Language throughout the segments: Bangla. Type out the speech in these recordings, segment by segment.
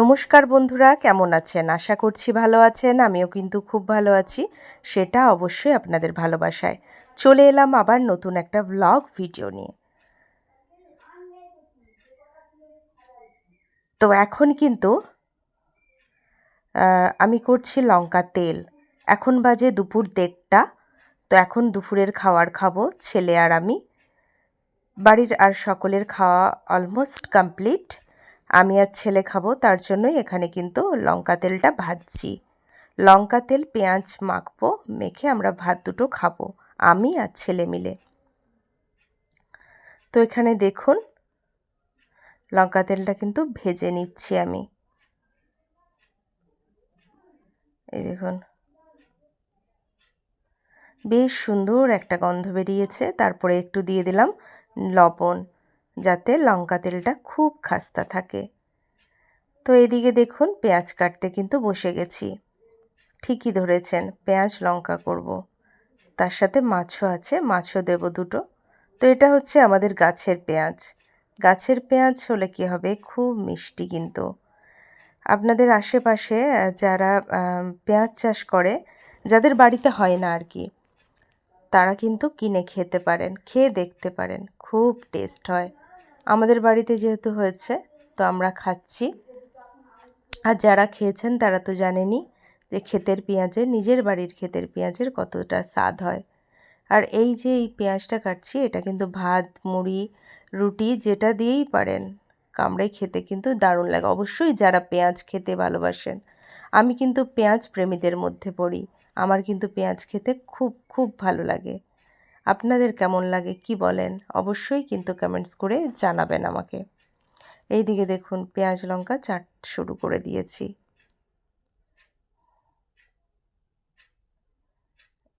নমস্কার বন্ধুরা, কেমন আছেন? আশা করছি ভালো আছেন, আমিও কিন্তু খুব ভালো আছি, সেটা অবশ্যই আপনাদের ভালোবাসায়। চলে এলাম আবার নতুন একটা ভ্লগ ভিডিও নিয়ে। তো এখন কিন্তু আমি করছি লঙ্কা তেল। এখন বাজে দুপুর দেড়টা, তো এখন দুপুরের খাবার খাব, ছেলে আর আমি। বাড়ির আর সকলের খাওয়া অলমোস্ট কমপ্লিট আমি আর ছেলে খাব, তার জন্যই এখানে কিন্তু লঙ্কা তেলটা ভাজছি। লঙ্কা তেল, পেঁয়াজ মাখবো, মেখে আমরা ভাত দুটো খাব, আমি আর ছেলে মিলে। তো এখানে দেখুন, লঙ্কা তেলটা কিন্তু ভেজে নিচ্ছি আমি। এই দেখুন। বেশ সুন্দর একটা গন্ধ বেরিয়েছে, তারপরে একটু দিয়ে দিলাম লবণ। যাতে লঙ্কা তেলটা খুব খাস্তা থাকে। তো এদিকে দেখুন পেঁয়াজ কাটতে কিন্তু বসে গেছি। ঠিকই ধরেছেন, পেঁয়াজ লঙ্কা করব। তার সাথে মাছও আছে, মাছও দেব দুটো। তো এটা হচ্ছে আমাদের গাছের পেঁয়াজ। গাছের পেঁয়াজ হলে কি হবে? খুব মিষ্টি কিন্তু। আপনাদের আশেপাশে যারা পেঁয়াজ চাষ করে, যাদের বাড়িতে হয় না আর কি তারা কিন্তু কিনে খেতে পারেন, খেয়ে দেখতে পারেন। খুব টেস্ট হয়। আমাদের বাড়িতে যেহেতু হয়েছে, তো আমরা খাচ্ছি। আর যারা খেয়েছেন তারা তো জানেনই যে ক্ষেতের পেঁয়াজের নিজের বাড়ির ক্ষেতের পেঁয়াজের কতটা স্বাদ হয়। আর এই যে এই পেঁয়াজটা কাটছি, এটা কিন্তু ভাত, মুড়ি, রুটি যেটা দিয়েই পারেন, কামড়ে খেতে কিন্তু দারুণ লাগে। অবশ্যই যারা পেঁয়াজ খেতে ভালোবাসেন, আমি কিন্তু পেঁয়াজ প্রেমীদের মধ্যে পড়ি। আমার কিন্তু পেঁয়াজ খেতে খুব খুব ভালো লাগে। আপনাদের কেমন লাগে, কি বলেন, অবশ্যই কিন্তু কমেন্টস করে জানাবেন আমাকে। এইদিকে দেখুন, পেঁয়াজ লঙ্কা চাট শুরু করে দিয়েছি।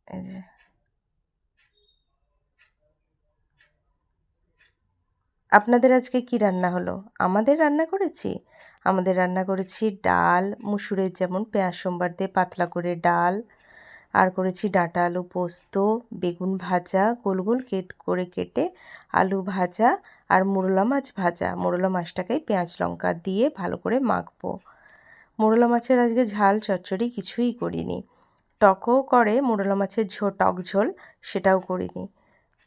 এই আপনাদের আজকে কি রান্না হলো? আমাদের রান্না করেছি? আমাদের রান্না করেছি ডাল, মুসুরের যেমন পেঁয়াজ সোমবার দিয়ে পাতলা করে ডাল আর করেছি ডাঁটা আলু পোস্ত, বেগুন ভাজা, গোল গোল কেট, করে কেটে আলু ভাজা আর মোরলা মাছ ভাজা। মোরলা মাছটাকে পেঁয়াজ লঙ্কা দিয়ে ভালো করে মাখবো। মোরলা মাছের আজকে ঝাল, চচ্চড়ি কিছুই করিনি। টকও করে মোরলা মাছের ঝো টক ঝোল সেটাও করিনি।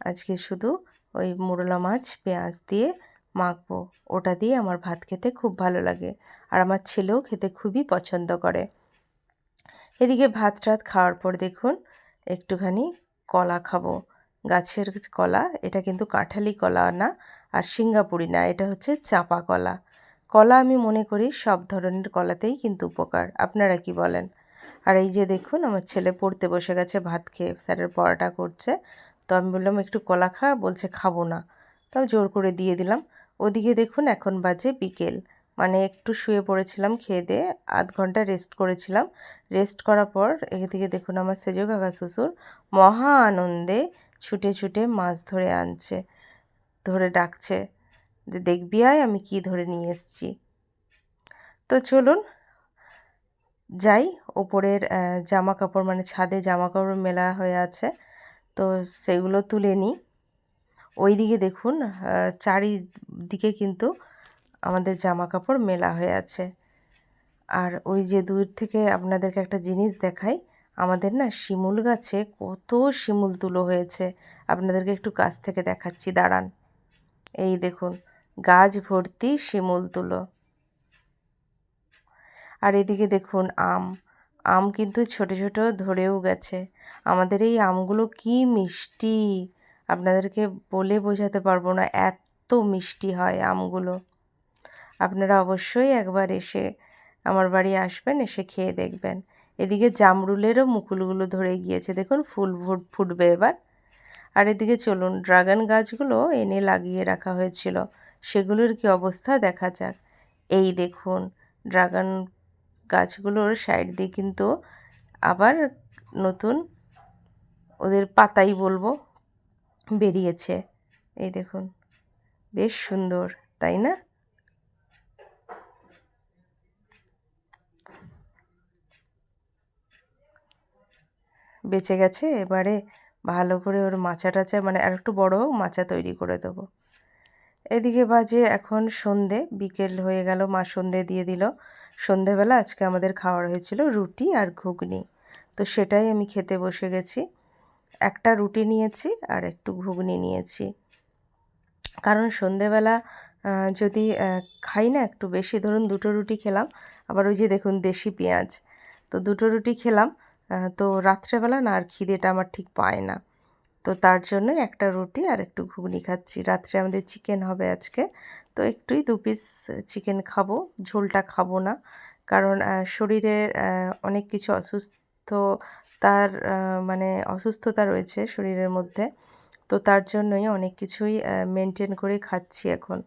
আজকে শুধু ওই মোরলা মাছ, পেঁয়াজ দিয়ে মাখবো। ওটা দিয়ে আমার ভাত খেতে খুব ভালো লাগে। আর আমার ছেলেও খেতে খুবই পছন্দ করে। এদিকে ভাত টাত খাওয়ার পর দেখুন একটুখানি কলা খাব। গাছের কলা, এটা কিন্তু কাঁঠালি কলা না, আর সিঙ্গাপুরি না, এটা হচ্ছে চাপা কলা। কলা আমি মনে করি সব ধরনের কলাতেই কিন্তু উপকার। আপনারা কি বলেন? আর এই যে দেখুন, আমার ছেলে পড়তে বসে গেছে, ভাত খেয়ে স্যারের পড়াটা করছে। তো আমি বললাম, একটু কলা খা, বলছে, খাব না। তাও জোর করে দিয়ে দিলাম। ওদিকে দেখুন, এখন বাজে বিকেল। মানে একটু শুয়ে পড়েছিলাম, খেয়ে দিয়ে আধ ঘণ্টা রেস্ট করেছিলাম। রেস্ট করার পর এদিকে দেখুন আমার সেজো কাকা শ্বশুর মহা আনন্দে ছুটে ছুটে মাছ ধরে আনছে, ধরে ডাকছে যে, দেখবি আয়, আমি কি ধরে নিয়ে এসেছি? তো চলুন, যাই। ওপরের জামা কাপড় মানে ছাদে জামা কাপড় মেলা হয়ে আছে, তো সেগুলো তুলে নিই। ওইদিকে দেখুন চারিদিকে কিন্তু আমাদের জামা কাপড় মেলা হয়ে আছে। আর ওই যে দূর থেকে আপনাদেরকে একটা জিনিস দেখাই, আমাদের না শিমুল গাছে কত শিমুল তুলো হয়েছে। আপনাদেরকে একটু কাছ থেকে দেখাচ্ছি, দাঁড়ান। এই দেখুন, গাছ ভর্তি শিমুল তুলো। আর এদিকে দেখুন, আম। আম কিন্তু ছোট ছোট ধরেও গেছে। আমাদের এই আমগুলো কি মিষ্টি! আপনাদেরকে বলে বোঝাতে পারব না, এত মিষ্টি হয় আমগুলো। আপনারা অবশ্যই একবার এসে আমার বাড়ি আসবেন, এসে খেয়ে দেখবেন। এদিকে জামরুলেরও মুকুলগুলো ধরে গিয়েছে। দেখুন, ফুল ফুট ফুটবে এবার। আর এদিকে চলুন, ড্রাগন গাছগুলো এনে লাগিয়ে রাখা হয়েছিল। সেগুলোর কি অবস্থা দেখা যাক। এই দেখুন, ড্রাগন গাছগুলোর সাইড দিয়ে কিন্তু আবার নতুন ওদের পাতাই বলব বেরিয়েছে। এই দেখুন, বেশ সুন্দর, তাই না? বেঁচে গেছে, এবারে ভালো করে ওর মাচা টাচা মানে আর একটু বড় মাচা তৈরি করে দেবো। এদিকে বাজে এখন সন্ধে, বিকেল হয়ে গেল, মা সন্ধে দিয়ে দিল। সন্ধেবেলা আজকে আমাদের খাওয়ার হয়েছিল রুটি আর ঘুগনি, তো সেটাই আমি খেতে বসে গেছি। একটা রুটি নিয়েছি আর একটু ঘুগনি নিয়েছি। কারণ সন্ধেবেলা যদি খাই না একটু বেশি, ধরুন দুটো রুটি খেলাম, আবার ওই যে দেখুন দেশি পেঁয়াজ, তো দুটো রুটি খেলাম তো রাত্রেবেলা না আর খিদেটা আমার ঠিক পায় না। তো তার জন্য একটা রুটি আর একটু ঘুগনি খাচ্ছি। রাত্রে আমাদের চিকেন হবে আজকে। তো একটুই দু পিস চিকেন খাব, ঝোলটা খাব না। কারণ শরীরের অনেক কিছু অসুস্থ তার মানে অসুস্থতা রয়েছে শরীরের মধ্যে। তো তার জন্যই অনেক কিছুই মেনটেন করে খাচ্ছি এখন।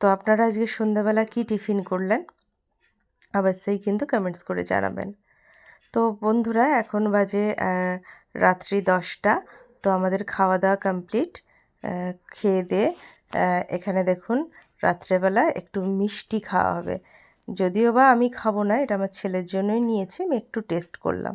তো আপনারা আজকে সন্ধ্যাবেলা কি টিফিন করলেন? অবশ্যই কিন্তু কমেন্টস করে জানাবেন। তো বন্ধুরা, এখন বাজে রাত্রি দশটা। তো আমাদের খাওয়া দাওয়া কমপ্লিট খেয়ে দিয়ে এখানে দেখুন রাত্রেবেলা একটু মিষ্টি খাওয়া হবে। যদিও বা আমি খাব না, এটা আমার ছেলের জন্যই নিয়েছি, আমি একটু টেস্ট করলাম।